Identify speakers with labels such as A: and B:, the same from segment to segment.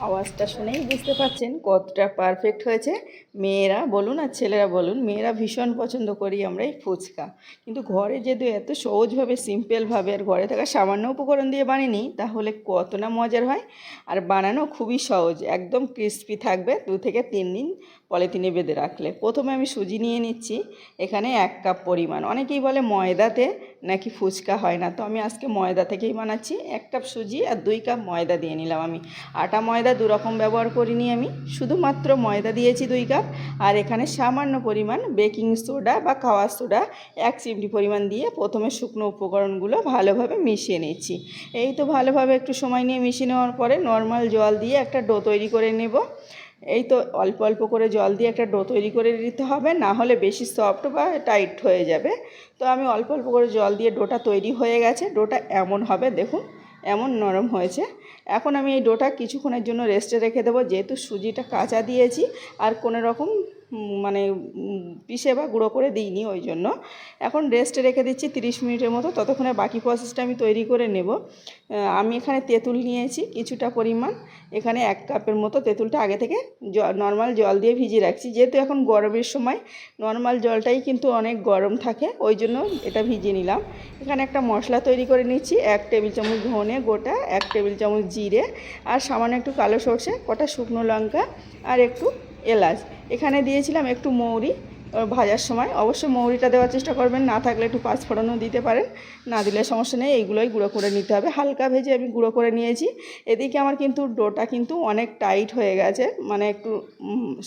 A: আওয়াজটা শুনেই বুঝতে পারছেন কতটা পারফেক্ট হয়েছে। মেয়েরা বলুন আর ছেলেরা বলুন, মেয়েরা ভীষণ পছন্দ করি আমরা এই ফুচকা। কিন্তু ঘরে যেহেতু এত সহজভাবে সিম্পলভাবে আর ঘরে থাকা সামান্য উপকরণ দিয়ে বানিয়ে তাহলে কত না মজার হয়। আর বানানো খুবই সহজ, একদম ক্রিস্পি থাকবে। দু থেকে তিন দিন পলিথিনে বেঁধে রাখলে। প্রথমে আমি সুজি নিয়ে নিচ্ছি, এখানে এক কাপ পরিমাণ। অনেকেই বলে ময়দাতে নাকি ফুচকা হয় না, তো আমি আজকে ময়দা থেকেই বানাচ্ছি। এক কাপ সুজি আর দুই কাপ ময়দা দিয়ে নিলাম আমি। আটা ময়দা দুরকম ব্যবহার করিনি আমি, শুধুমাত্র ময়দা দিয়েছি দুই কাপ। আর এখানে সামান্য পরিমাণ বেকিং সোডা বা খাওয়ার সোডা, এক চিমটি পরিমাণ দিয়ে প্রথমে শুকনো উপকরণগুলো ভালোভাবে মিশিয়ে নিচ্ছি। এই তো ভালোভাবে একটু সময় নিয়ে মিশিয়ে নেওয়ার পরে নর্মাল জল দিয়ে একটা ডো তৈরি করে নেব। এই তো অল্প অল্প করে জল দিয়ে একটা ডো তৈরি করে নিতে হবে, না হলে বেশি সফট বা টাইট হয়ে যাবে। তো আমি অল্প অল্প করে জল দিয়ে ডোটা তৈরি হয়ে গেছে, ডোটা এমন হবে দেখুন, এমন নরম হয়েছে। এখন আমি এই ডোটা কিছুক্ষণের জন্য রেস্টে রেখে দেবো, যেহেতু সুজিটা কাঁচা দিয়েছি, আর কোনো রকম মানে পিষে বা গুঁড়ো করে দিইনি ওই জন্য এখন রেস্টে রেখে দিচ্ছি তিরিশ মিনিটের মতো, ততক্ষণে বাকি প্রসেসটা আমি তৈরি করে নেব। আমি এখানে তেঁতুল নিয়েছি, কিছুটা পরিমাণ। এখানে এক কাপের মতো তেঁতুলটা আগে থেকে নর্মাল জল দিয়ে ভিজিয়ে রাখছি। যেহেতু এখন গরমের সময় নর্মাল জলটাই কিন্তু অনেক গরম থাকে ওই জন্য এটা ভিজিয়ে নিলাম। এখানে একটা মশলা তৈরি করে নিচ্ছি, এক টেবিল চামচ ধনে গোটা, এক টেবিল চামচ জিরে, আর সামান্য একটু কালো সর্ষে, কটা শুকনো লঙ্কা, আর একটু এলাচ। এখানে দিয়েছিলাম একটু মৌরি ভাজার সময়। অবশ্যই মৌরিটা দেওয়ার চেষ্টা করবেন, না থাকলে একটু পাঁচফোড়নও দিতে পারেন। না দিলে সমস্যা নেই, এইগুলোই গুঁড়ো করে নিতে হবে। হালকা ভেজে আমি গুঁড়ো করে নিয়েছি। এদিকে আমার কিন্তু ডোটা কিন্তু অনেক টাইট হয়ে গেছে মানে একটু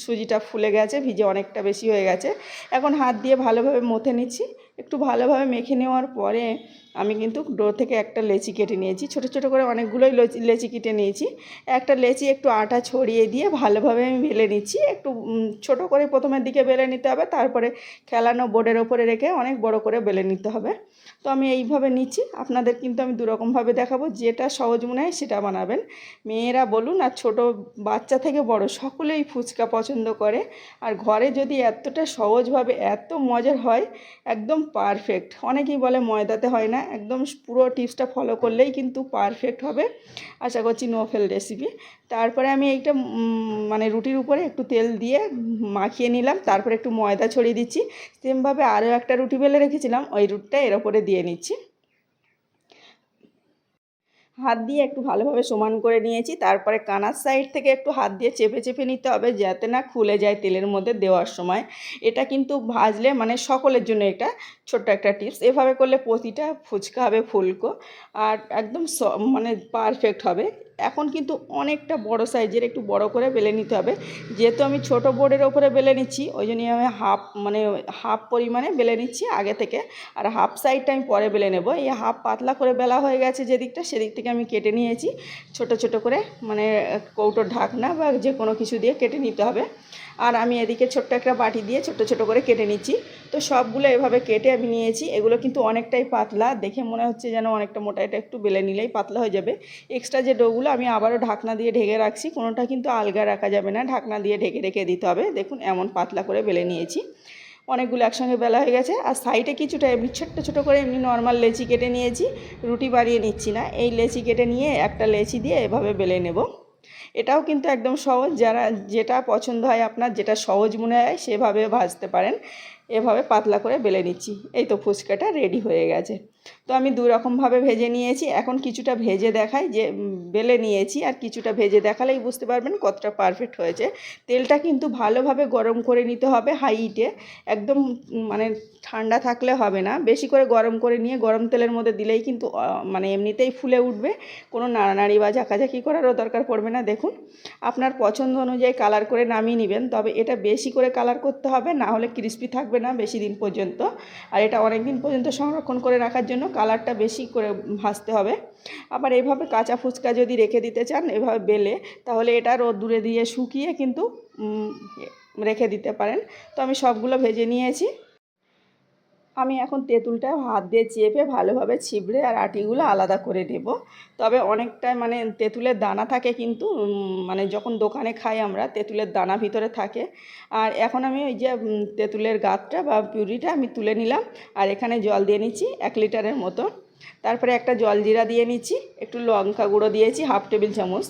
A: সুজিটা ফুলে গেছে, ভিজে অনেকটা বেশি হয়ে গেছে। এখন হাত দিয়ে ভালোভাবে মথে নিচ্ছি। একটু ভালোভাবে মেখে নেওয়ার পরে আমি কিন্তু ডো থেকে একটা লেচি কেটে নিয়েছি। ছোট ছোট করে অনেকগুলোই লচি- কেটে নিয়েছি। একটা লেচি একটু আটা ছড়িয়ে দিয়ে ভালোভাবে আমি বেলে নিচ্ছি। একটু ছোট করে প্রথমের দিকে বেলে নিতে হবে, তারপরে খেলানো বোর্ডের ওপরে রেখে অনেক বড় করে বেলে নিতে হবে। তো আমি এইভাবে নিচ্ছি। আপনাদের কিন্তু আমি দুরকমভাবে দেখাবো, যেটা সহজ মনে হয় সেটা বানাবেন। মেয়েরা বলুন আর ছোট বাচ্চা থেকে বড় সকলেই ফুচকা পছন্দ করে। আর ঘরে যদি এতটা সহজভাবে এত মজার হয়, একদম পারফেক্ট অনেকেই বলে ময়দাতে হয় না, একদম পুরো টিপসটা ফলো করলেই কিন্তু পারফেক্ট হবে। আশা করছি নো ফেল রেসিপি তারপরে আমি এইটা মানে রুটির উপরে একটু তেল দিয়ে মাখিয়ে নিলাম, তারপরে একটু ময়দা ছড়িয়ে দিচ্ছি। সেমভাবে আরও একটা রুটি বেলে রেখেছিলাম, ওই রুটটা এর ওপরে দিয়ে নিচ্ছি। হাত দিয়ে একটু ভালোভাবে সমান করে নিয়েছি। তারপরে কানার সাইড থেকে একটু হাত দিয়ে চেপে চেপে নিতে হবে যাতে না খুলে যায় তেলের মধ্যে দেওয়ার সময়। এটা কিন্তু ভাজলে মানে সকলের জন্য এটা ছোট্ট একটা টিপস এভাবে করলে প্রতিটা ফুচকা হবে ফুলকো। আর একদম মানে পারফেক্ট হবে। এখন কিন্তু অনেকটা বড় সাইজের একটু বড় করে বেলে নিতে হবে। যেহেতু আমি ছোট বোর্ডের ওপরে বেলে নিচ্ছি, ওই জন্যই আমি হাফ মানে হাফ পরিমাণে বেলে নিচ্ছি আগে থেকে। আর হাফ সাইডটা আমি পরে বেলে নেব। এই হাফ পাতলা করে বেলা হয়ে গেছে যেদিকটা, সেদিক থেকে আমি কেটে নিয়েছি। ছোট ছোট করে মানে কৌটোর ঢাকনা বা যে কোনো কিছু দিয়ে কেটে নিতে হবে। আর আমি এদিকে ছোট্ট একটা বাটি দিয়ে ছোট ছোট করে কেটে নিচ্ছি। তো সবগুলো এভাবে কেটে আমি নিয়েছি। এগুলো কিন্তু অনেকটাই পাতলা। দেখে মনে হচ্ছে যেন অনেকটা মোটা, এটা একটু বেলে নিলেই পাতলা হয়ে যাবে। এক্সট্রা যে ডোগুলো আমি আবারও ঢাকনা দিয়ে ঢেকে রাখছি। কোনোটা কিন্তু আলগা রাখা যাবে না। ঢাকনা দিয়ে ঢেকে রেখে দিতে হবে। দেখুন, এমন পাতলা করে বেলে নিয়েছি। অনেকগুলো একসঙ্গে বেলা হয়ে গেছে। আর সাইডে কিছুটা এমনি ছোট্ট ছোটো করে এমনি নর্মাল লেচি কেটে নিয়েছি। রুটি বাড়িয়ে নিচ্ছি না। এই লেচি কেটে নিয়ে একটা লেচি দিয়ে এভাবে বেলে নেব। এটাও কিন্তু একদম সহজ। যারা যেটা পছন্দ হয় আপনার, যেটা সহজ মনে হয় সেভাবে ভাজতে পারেন। এভাবে পাতলা করে বেলে নিচ্ছি। এই তো ফুচকাটা রেডি হয়ে গেছে। তো আমি দু রকমভাবে ভেজে নিয়েছি। এখন কিছুটা ভেজে দেখাই যে বেলে নিয়েছি আর কিছুটা ভেজে দেখালেই বুঝতে পারবেন কতটা পারফেক্ট হয়েছে। তেলটা কিন্তু ভালোভাবে গরম করে নিতে হবে হাই হিটে একদম মানে ঠান্ডা থাকলে হবে না। বেশি করে গরম করে নিয়ে গরম তেলের মধ্যে দিলেই কিন্তু মানে এমনিতেই ফুলে উঠবে। কোনো নাড়ানাড়ি বা ঝাঁকাঝাঁকি করারও দরকার পড়বে না। দেখুন, আপনার পছন্দ অনুযায়ী কালার করে নামিয়ে নেবেন। তবে এটা বেশি করে কালার করতে হবে, না হলে ক্রিস্পি থাকবে না বেশি দিন পর্যন্ত। আর এটা অনেক দিন পর্যন্ত সংরক্ষণ করে রাখার জন্য কালারটা বেশি করে ভাসতে হবে। আবার এভাবে কাঁচা ফুচকা যদি রেখে দিতে চান, এভাবে বেলে, তাহলে এটা রোদ্দুরে দিয়ে শুকিয়ে কিন্তু রেখে দিতে পারেন। তো আমি সবগুলো ভেজে নিয়েছি। আমি এখন তেঁতুলটা হাত দিয়ে চেপে ভালোভাবে ছিবড়ে আর আটিগুলো আলাদা করে নেব। তবে অনেকটা মানে তেঁতুলের দানা থাকে কিন্তু মানে যখন দোকানে খাই আমরা, তেঁতুলের দানা ভিতরে থাকে। আর এখন আমি ওই যে তেঁতুলের গাছটা বা পিউরিটা আমি তুলে নিলাম আর এখানে জল দিয়ে নিচ্ছি এক লিটারের মতো। তারপরে একটা জলজিরা দিয়ে নিচ্ছি, একটু লঙ্কা গুঁড়ো দিয়েছি, হাফ টেবিল চামচ।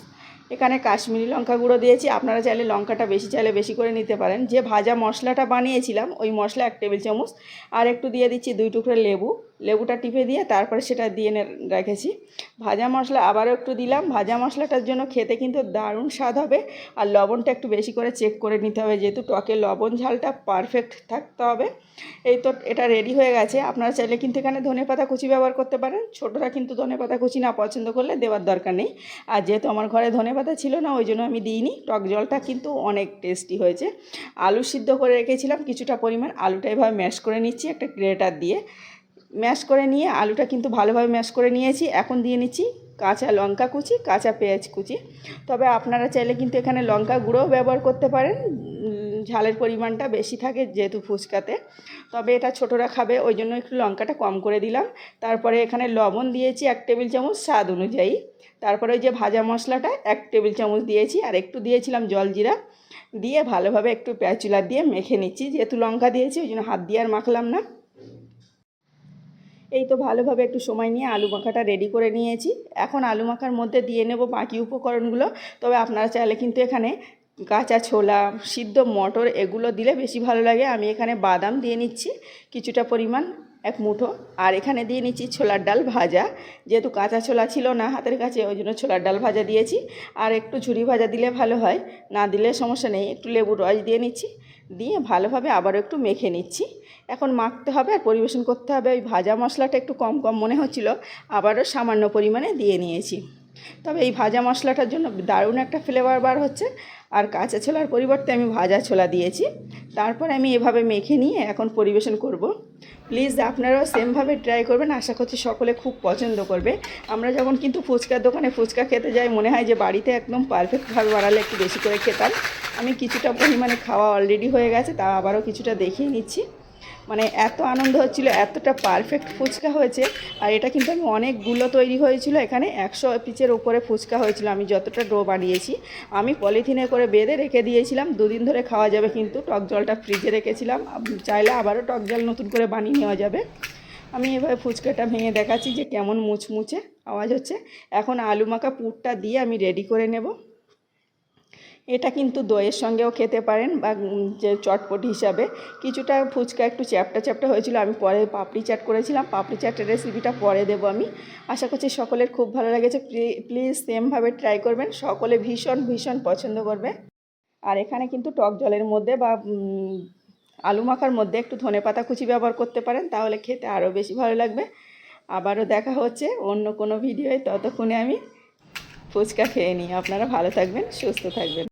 A: এখানে কাশ্মীরি লঙ্কা গুঁড়ো দিয়েছি। আপনারা চাইলে লঙ্কাটা বেশি, চাইলে বেশি করে নিতে পারেন। যে ভাজা মশলাটা বানিয়েছিলাম, ওই মশলা এক টেবিল চামচ। আর একটু দিয়ে দিচ্ছি দুই টুকরো লেবু। লেবুটা টিপে দিয়ে তারপরে সেটা দিয়ে রেখেছি। ভাজা মশলা আবারও একটু দিলাম। ভাজা মশলাটার জন্য খেতে কিন্তু দারুণ স্বাদ হবে। আর লবণটা একটু বেশি করে চেক করে নিতে হবে। যেহেতু টকে লবণ ঝালটা পারফেক্ট থাকতে হবে। এই তো এটা রেডি হয়ে গেছে। আপনারা চাইলে কিন্তু এখানে ধনে পাতা কুচি ব্যবহার করতে পারেন। ছোটরা কিন্তু ধনে পাতা কুচি না পছন্দ করলে দেওয়ার দরকার নেই। আর যেহেতু আমার ঘরে ধনে পাতা ছিল না, ওই জন্য আমি দিইনি। টক জলটা কিন্তু অনেক টেস্টি হয়েছে। আলু সিদ্ধ করে রেখেছিলাম। কিছুটা পরিমাণ আলুটা এভাবে ম্যাশ করে নিচ্ছি। একটা গ্রেটার দিয়ে। ম্যাশ করে নিয়ে, আলুটা কিন্তু ভালোভাবে ম্যাশ করে নিয়েছি। এখন দিয়ে নিচ্ছি কাঁচা লঙ্কা কুচি, কাঁচা পেঁয়াজ কুচি। তবে আপনারা চাইলে কিন্তু এখানে লঙ্কা গুঁড়োও ব্যবহার করতে পারেন। ঝালের পরিমাণটা বেশি থাকে যেহেতু ফুচকাতে। তবে এটা ছোটরা খাবে, ওই জন্য একটু লঙ্কাটা কম করে দিলাম। তারপরে এখানে লবণ দিয়েছি এক টেবিল চামচ স্বাদ অনুযায়ী। তারপরে ওই যে ভাজা মশলাটা এক টেবিল চামচ দিয়েছি, আর একটু দিয়েছিলাম জলজিরা দিয়ে ভালোভাবে একটু পেঁয়াজুলা দিয়ে মেখে নিচ্ছি। যেহেতু লঙ্কা দিয়েছি, ওই জন্য হাত দিয়ে আর মাখলাম না। এই তো ভালোভাবে একটু সময় নিয়ে আলু মাখাটা রেডি করে নিয়েছি। এখন আলু মাখার মধ্যে দিয়ে নেব বাকি উপকরণগুলো। তবে আপনারা চাইলে কিন্তু এখানে কাঁচা ছোলা, সিদ্ধ মটর এগুলো দিলে বেশি ভালো লাগে। আমি এখানে বাদাম দিয়ে নিচ্ছি, কিছুটা পরিমাণ, এক মুঠো। আর এখানে দিয়ে নিচ্ছি ছোলার ডাল ভাজা। যেহেতু কাঁচা ছোলা ছিল না হাতের কাছে, ওই জন্য ছোলার ডাল ভাজা দিয়েছি। আর একটু ঝুরি ভাজা দিলে ভালো হয়, না দিলে সমস্যা নেই। একটু লেবুর রস দিয়ে নিচ্ছি। দিয়ে ভালোভাবে আবারও একটু মেখে নিচ্ছি। এখন মাখতে হবে আর পরিবেশন করতে হবে। ওই ভাজা মশলাটা একটু কম কম মনে হচ্ছিল, আবারও সামান্য পরিমাণে দিয়ে নিয়েছি। তবে এই ভাজা মশলাটার জন্য দারুণ একটা ফ্লেভার বার হচ্ছে। আর কাঁচা ছোলার পরিবর্তে আমি ভাজা ছোলা দিয়েছি। তারপর আমি এভাবে মেখে নিয়ে এখন পরিবেশন করব। প্লিজ আপনারাও সেমভাবে ট্রাই করবেন। আশা করছি সকলে খুব পছন্দ করবে। আমরা যখন কিন্তু ফুচকার দোকানে ফুচকা খেতে যাই, মনে হয় যে বাড়িতে একদম পারফেক্টভাবে বাড়ালে একটু বেশি করে খেতাম। আমি কিছুটা পরিমাণে খাওয়া অলরেডি হয়ে গেছে, তা আবারও কিছুটা দেখিয়ে নিচ্ছি। মানে এত আনন্দ হচ্ছিল, এতটা পারফেক্ট ফুচকা হয়েছে, আর এটা কিন্তু আমি অনেকগুলো তৈরি হয়েছিল এখানে, একশো পিচের উপরে ফুচকা হয়েছিল, আমি যতটা ডো বানিয়েছি, আমি পলিথিনে করে বেঁধে রেখে দিয়েছিলাম, দুদিন ধরে খাওয়া যাবে কিন্তু টক জলটা ফ্রিজে রেখেছিলাম চাইলে আবারও টক জল নতুন করে বানিয়ে নেওয়া যাবে। আমি এভাবে ফুচকাটা ভেঙে দেখাচ্ছি যে কেমন মুচমুচে আওয়াজ হচ্ছে। এখন আলু মাখা পুরটা দিয়ে আমি রেডি করে নেব। এটা কিন্তু দইয়ের সঙ্গেও খেতে পারেন বা যে চটপটি হিসাবে। কিছুটা ফুচকা একটু চ্যাপটা চ্যাপটা হয়েছিল, আমি পরে পাপড়ি চাট করেছিলাম। পাপড়ি চাটের রেসিপিটা পরে দেবো আমি। আশা করছি সকলের খুব ভালো লেগেছে। প্লিজ সেমভাবে ট্রাই করবেন। সকলে ভীষণ ভীষণ পছন্দ করবে। আর এখানে কিন্তু টক জলের মধ্যে বা আলু মাখার মধ্যে একটু ধনে পাতা কুচি ব্যবহার করতে পারেন, তাহলে খেতে আরও বেশি ভালো লাগবে। আবারও দেখা হচ্ছে অন্য কোনো ভিডিওয় ততক্ষণে আমি ফুচকা খেয়ে নিই। আপনারা ভালো থাকবেন, সুস্থ থাকবেন।